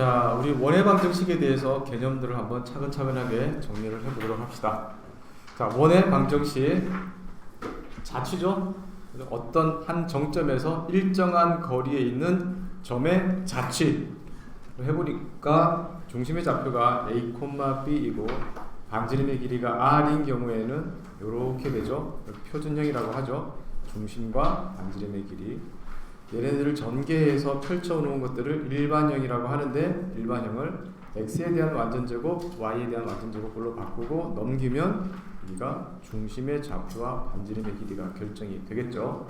자, 우리 원의 방정식에 대해서 개념들을 한번 차근차근하게 정리를 해보도록 합시다. 자, 원의 방정식 자취죠. 어떤 한 정점에서 일정한 거리에 있는 점의 자취를 해보니까 중심의 좌표가 a, b이고 반지름의 길이가 r인 경우에는 이렇게 되죠. 표준형이라고 하죠. 중심과 반지름의 길이. 얘네들을 전개해서 펼쳐놓은 것들을 일반형이라고 하는데 일반형을 x에 대한 완전제곱, y에 대한 완전제곱으로 바꾸고 넘기면 여기가 중심의 좌표와 반지름의 길이가 결정이 되겠죠.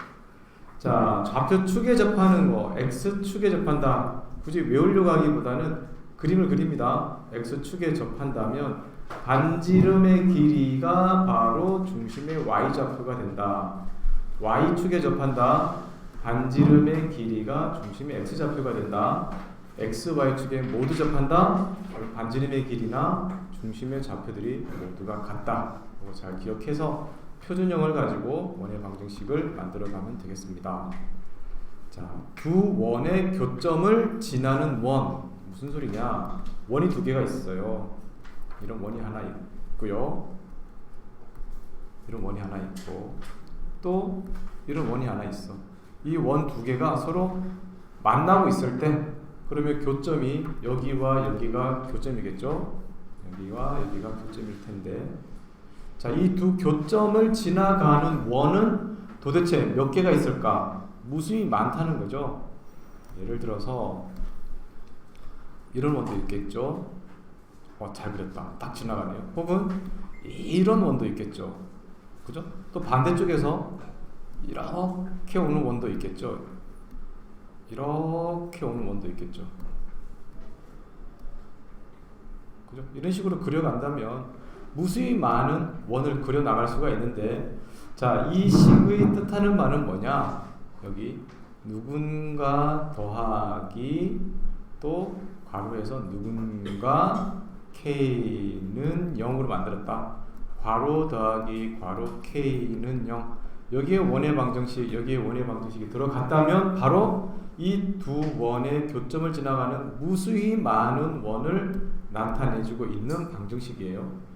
자, 좌표 축에 접하는 거, x 축에 접한다. 굳이 외우려고 하기보다는 그림을 그립니다. x 축에 접한다면 반지름의 길이가 바로 중심의 y 좌표가 된다. y 축에 접한다. 반지름의 길이가 중심의 x 좌표가 된다. x, y 축에 모두 접한다. 반지름의 길이나 중심의 좌표들이 모두가 같다. 잘 기억해서 표준형을 가지고 원의 방정식을 만들어가면 되겠습니다. 자, 두 원의 교점을 지나는 원 무슨 소리냐? 원이 두 개가 있어요. 이런 원이 하나 있고요. 이런 원이 하나 있고 또 이런 원이 하나 있어. 이 원 두 개가 서로 만나고 있을 때 그러면 교점이 여기와 여기가 교점이겠죠? 여기와 여기가 교점일 텐데 자, 이 두 교점을 지나가는 원은 도대체 몇 개가 있을까? 무수히 많다는 거죠. 예를 들어서 이런 원도 있겠죠. 어, 잘 그렸다. 딱 지나가네요. 혹은 이런 원도 있겠죠. 그죠? 또 반대쪽에서 이렇게 오는 원도 있겠죠. 이렇게 오는 원도 있겠죠. 그죠? 이런 식으로 그려간다면 무수히 많은 원을 그려 나갈 수가 있는데 자, 이 식의 뜻하는 말은 뭐냐? 여기 누군가 더하기 또 괄호에서 누군가 k는 0으로 만들었다. 괄호 더하기 괄호 k는 0. 여기에 원의 방정식, 여기에 원의 방정식이 들어갔다면 바로 이 두 원의 교점을 지나가는 무수히 많은 원을 나타내주고 있는 방정식이에요.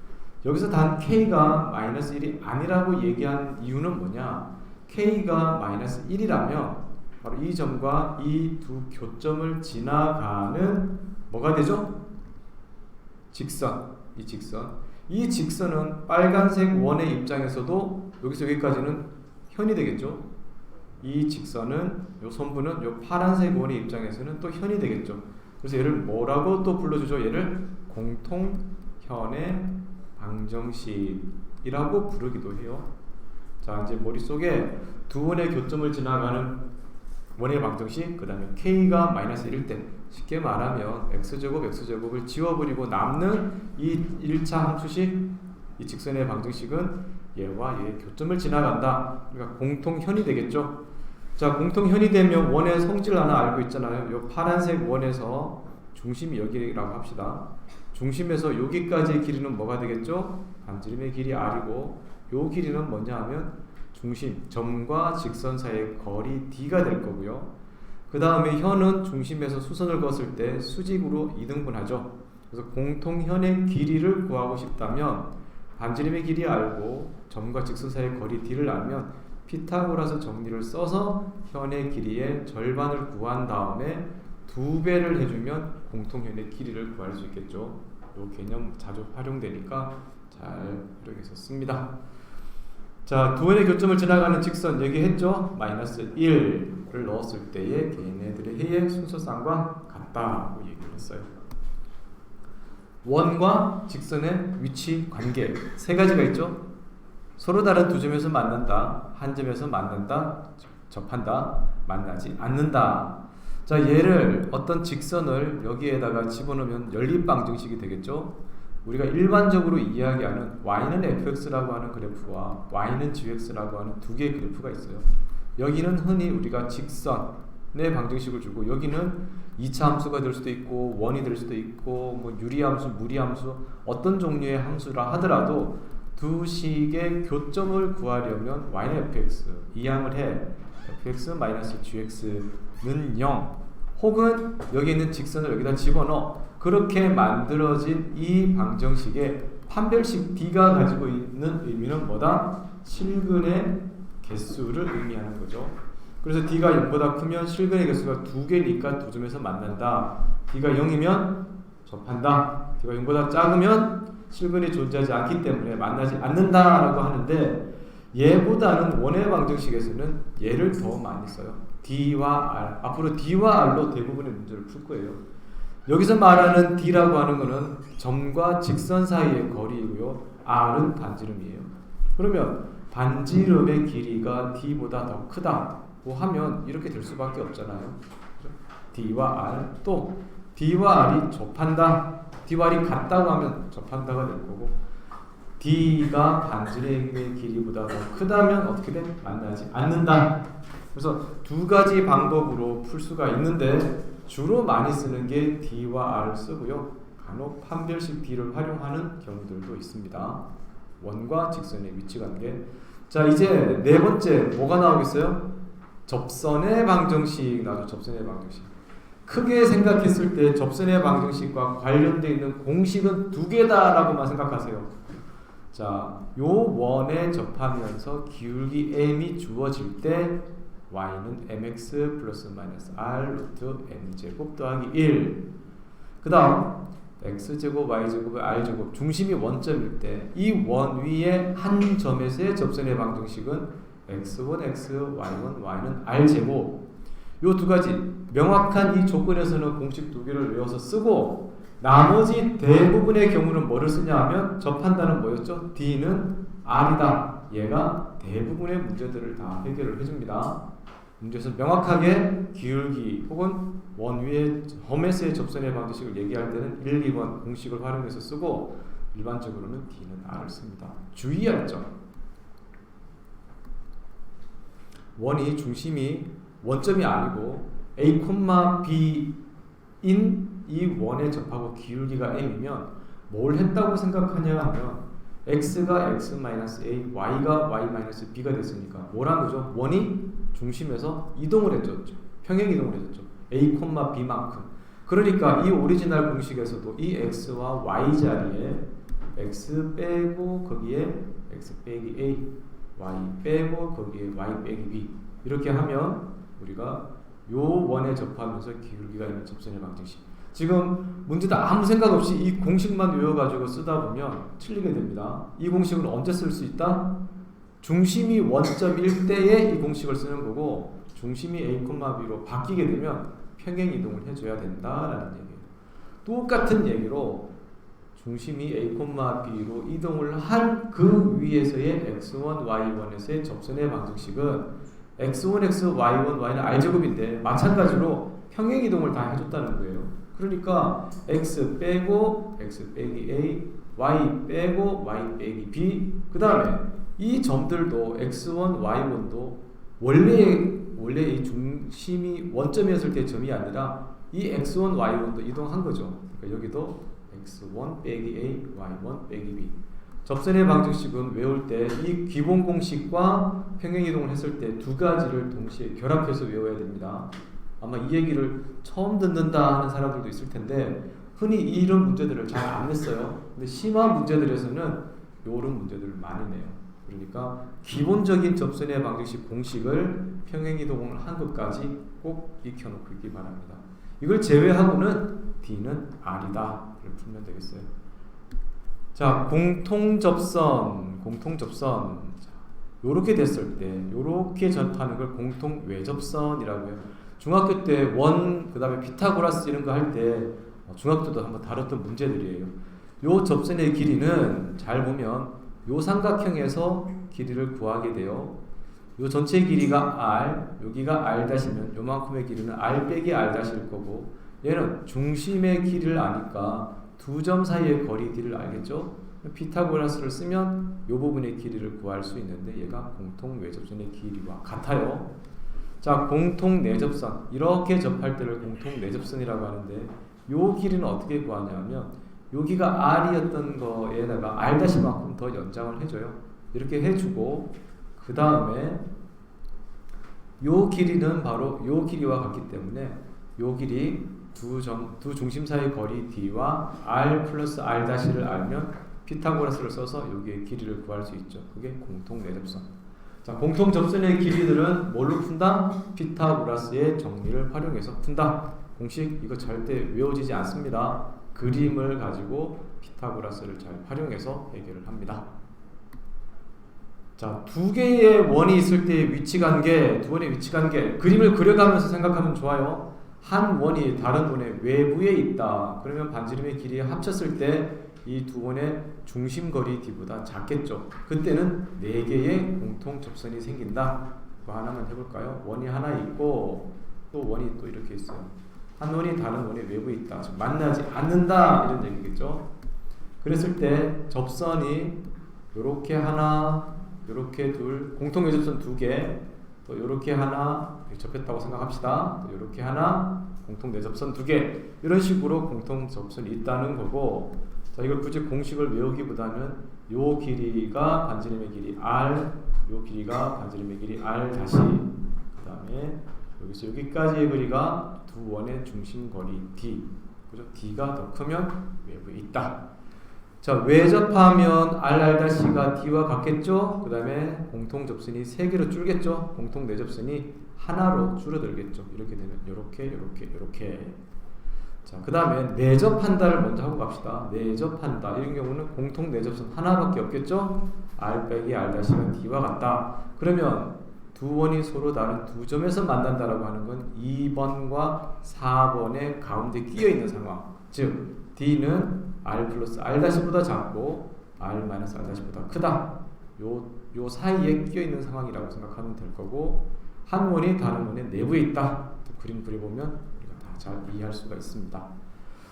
여기서 단 k가 마이너스 1이 아니라고 얘기한 이유는 뭐냐? k가 마이너스 1이라면 바로 이 점과 이 두 교점을 지나가는 뭐가 되죠? 직선. 이 직선. 이 직선은 빨간색 원의 입장에서도 여기서 여기까지는 현이 되겠죠. 이 직선은 요 선부는 요 파란색 원의 입장에서는 또 현이 되겠죠. 그래서 얘를 뭐라고 또 불러주죠? 얘를 공통현의 방정식이라고 부르기도 해요. 자 이제 머릿속에 두 원의 교점을 지나가는 원의 방정식 그 다음에 k가 마이너스 1일 때 쉽게 말하면 x제곱 x제곱을 지워버리고 남는 이 1차 함수식 이 직선의 방정식은 얘와 얘의 교점을 지나간다. 그러니까 공통현이 되겠죠. 자, 공통현이 되면 원의 성질 하나 알고 있잖아요. 요 파란색 원에서 중심이 여기라고 합시다. 중심에서 여기까지의 길이는 뭐가 되겠죠? 반지름의 길이 r이고 요 길이는 뭐냐 하면 중심, 점과 직선 사이의 거리 d가 될 거고요. 그 다음에 현은 중심에서 수선을 그었을 때 수직으로 이등분하죠. 그래서 공통현의 길이를 구하고 싶다면 반지름의 길이 알고 점과 직선 사이의 거리 d를 알면 피타고라스 정리를 써서 현의 길이의 절반을 구한 다음에 두 배를 해주면 공통현의 길이를 구할 수 있겠죠. 이 개념 자주 활용되니까 잘 활용해서 씁니다. 자, 두 원의 교점을 지나가는 직선 얘기했죠? 마이너스 1을 넣었을 때의 걔네들의 해의 순서상과 같다고 얘기를 했어요. 원과 직선의 위치 관계 세 가지가 있죠. 서로 다른 두 점에서 만난다, 한 점에서 만난다, 접한다, 만나지 않는다. 자, 얘를 어떤 직선을 여기에다가 집어넣으면 연립 방정식이 되겠죠. 우리가 일반적으로 이야기하는 y는 fx라고 하는 그래프와 y는 gx라고 하는 두 개의 그래프가 있어요. 여기는 흔히 우리가 직선의 방정식을 주고 여기는 2차 함수가 될 수도 있고 원이 될 수도 있고 뭐 유리함수, 무리함수 어떤 종류의 함수라 하더라도 두 식의 교점을 구하려면 y는 fx 이항을 해 fx-gx는 0 혹은 여기 있는 직선을 여기다 집어넣어 그렇게 만들어진 이 방정식의 판별식 D가 가지고 있는 의미는 뭐다? 실근의 개수를 의미하는 거죠. 그래서 D가 0보다 크면 실근의 개수가 두 개니까 두 점에서 만난다. D가 0이면 접한다. D가 0보다 작으면 실근이 존재하지 않기 때문에 만나지 않는다라고 하는데 얘보다는 원의 방정식에서는 얘를 더 많이 써요. D와 R. 앞으로 D와 R로 대부분의 문제를 풀 거예요. 여기서 말하는 D라고 하는 것은 점과 직선 사이의 거리이고요. R은 반지름이에요. 그러면 반지름의 길이가 D보다 더 크다 고 하면 이렇게 될 수밖에 없잖아요. D와 R 또 D와 R이 접한다. D와 R이 같다고 하면 접한다가 될 거고 D가 반지름의 길이보다 더 크다면 어떻게 돼? 만나지 않는다. 그래서 두 가지 방법으로 풀 수가 있는데 주로 많이 쓰는 게 D와 R을 쓰고요. 간혹 판별식 D를 활용하는 경우들도 있습니다. 원과 직선의 위치 관계. 자 이제 네 번째 뭐가 나오겠어요? 접선의 방정식 나죠. 접선의 방정식. 크게 생각했을 때 접선의 방정식과 관련되어 있는 공식은 두 개다라고만 생각하세요. 자, 요 원에 접하면서 기울기 m이 주어질 때 y는 mx 플러스 마이너스 r 루트 n 제곱 더하기 1. 그 다음 x 제곱 y 제곱 r 제곱 중심이 원점일 때 이 원 위에 한 점에서의 접선의 방정식은 x1 x, y1 y는 r 제곱. 요 두 가지 명확한 이 조건에서는 공식 두 개를 외워서 쓰고 나머지 대부분의 경우는 뭐를 쓰냐 하면 접한다는 뭐였죠? D는 R이다. 얘가 대부분의 문제들을 다 해결을 해줍니다. 문제에서 명확하게 기울기 혹은 원 위에 험에서의 접선의 방정식을 얘기할 때는 1, 2번 공식을 활용해서 쓰고 일반적으로는 D는 R을 씁니다. 주의할 점. 원이 중심이 원점이 아니고 A, B인 이 원에 접하고 기울기가 m이면 뭘 했다고 생각하냐 하면 x가 x a, y가 y b가 됐으니까 뭐란 거죠? 원이 중심에서 이동을 해줬죠. 평행 이동을 해줬죠. a, b만큼. 그러니까 이 오리지널 공식에서도 이 x와 y 자리에 x 빼고 거기에 x 빼기 a, y 빼고 거기에 y 빼기 b 이렇게 하면 우리가 요 원에 접하면서 기울기가 있는 접선의 방정식 지금 문제도 아무 생각 없이 이 공식만 외워가지고 쓰다 보면 틀리게 됩니다. 이 공식을 언제 쓸 수 있다? 중심이 원점일 때에 이 공식을 쓰는 거고 중심이 A, B로 바뀌게 되면 평행 이동을 해줘야 된다라는 얘기예요. 똑같은 얘기로 중심이 A, B로 이동을 한 그 위에서의 x1, y1에서의 접선의 방정식은 x1, x, y1, y는 r제곱인데 마찬가지로 평행 이동을 다 해줬다는 거예요. 그러니까 x 빼고 x 빼기 a, y 빼고 y 빼기 b. 그 다음에 이 점들도 x1, y1도 원래 원래 이 중심이 원점이었을 때 점이 아니라 이 x1, y1도 이동한 거죠. 그러니까 여기도 x1 빼기 a, y1 빼기 b. 접선의 방정식은 외울 때 이 기본 공식과 평행 이동을 했을 때 두 가지를 동시에 결합해서 외워야 됩니다. 아마 이 얘기를 처음 듣는다 하는 사람들도 있을 텐데 흔히 이런 문제들을 잘 안 냈어요. 근데 심한 문제들에서는 이런 문제들을 많이 내요. 그러니까 기본적인 접선의 방정식 공식을 평행이동을 한 것까지 꼭 익혀놓고 있기 바랍니다. 이걸 제외하고는 D는 R이다를 풀면 되겠어요. 자, 공통 접선, 공통 접선. 요렇게 됐을 때, 요렇게 접하는 걸 공통 외접선이라고 해요. 중학교 때 원, 그 다음에 피타고라스 이런 거 할때 어, 중학교 때도 한번 다뤘던 문제들이에요. 요 접선의 길이는 잘 보면 요 삼각형에서 길이를 구하게 돼요. 요 전체 길이가 r, 여기가 r 다시면 요만큼의 길이는 r 빼기 r 다시일 거고 얘는 중심의 길이를 아니까 두 점 사이의 거리 d를 알겠죠? 피타고라스를 쓰면 요 부분의 길이를 구할 수 있는데 얘가 공통 외접선의 길이와 같아요. 자, 공통 내접선. 이렇게 접할 때를 공통 내접선이라고 하는데 요 길이는 어떻게 구하냐면 여기가 r이었던 거에다가 r-만큼 더 연장을 해줘요. 이렇게 해주고 그 다음에 요 길이는 바로 요 길이와 같기 때문에 요 길이 두, 점, 두 중심 사이 거리 d와 r 플러스 r 다시를 알면 피타고라스를 써서 여기의 길이를 구할 수 있죠. 그게 공통 내접선. 자, 공통 접선의 길이들은 뭘로 푼다? 피타고라스의 정리를 활용해서 푼다. 공식 이거 절대 외워지지 않습니다. 그림을 가지고 피타고라스를 잘 활용해서 해결을 합니다. 자, 두 개의 원이 있을 때의 위치 관계, 두 원의 위치 관계, 그림을 그려가면서 생각하면 좋아요. 한 원이 다른 원의 외부에 있다. 그러면 반지름의 길이 합쳤을 때 이 두 원의 중심 거리 d보다 작겠죠. 그때는 네 개의 공통 접선이 생긴다. 그거 하나만 해볼까요? 원이 하나 있고 또 원이 또 이렇게 있어요. 한 원이 다른 원의 외부에 있다. 즉 만나지 않는다 이런 얘기겠죠. 그랬을 때 접선이 이렇게 하나, 이렇게 둘, 공통 외접선 두 개, 또 이렇게 하나 접했다고 생각합시다. 또 이렇게 하나, 공통 내접선 두 개, 이런 식으로 공통 접선이 있다는 거고, 자 이걸 굳이 공식을 외우기보다는 요 길이가 반지름의 길이 r, 요 길이가 반지름의 길이 r 다시, 그 다음에 여기서 여기까지의 거리가 두 원의 중심 거리 d, 그죠? d가 더 크면 외부에 있다. 자 외접하면 RR-가 D와 같겠죠? 그 다음에 공통 접선이 세 개로 줄겠죠? 공통 내접선이 하나로 줄어들겠죠? 이렇게 되면 이렇게 이렇게 이렇게 자 그 다음에 내접한다를 먼저 하고 갑시다 내접한다 이런 경우는 공통 내접선 하나밖에 없겠죠? R 빼기 R-가 D와 같다 그러면 두 원이 서로 다른 두 점에서 만난다라고 하는 건 2번과 4번의 가운데 끼어 있는 상황 즉 D는 R 플러스 R 다시보다 작고 R 마이너스 R 다시보다 크다. 요, 요 사이에 끼어 있는 상황이라고 생각하면 될 거고 한 원이 다른 원의 내부에 있다. 그림 그려보면 우리가 다 잘 이해할 수가 있습니다.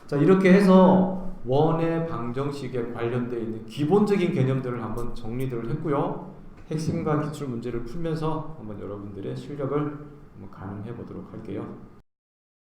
자 이렇게 해서 원의 방정식에 관련되어 있는 기본적인 개념들을 한번 정리들을 했고요. 핵심과 기출 문제를 풀면서 한번 여러분들의 실력을 한번 가늠해 보도록 할게요.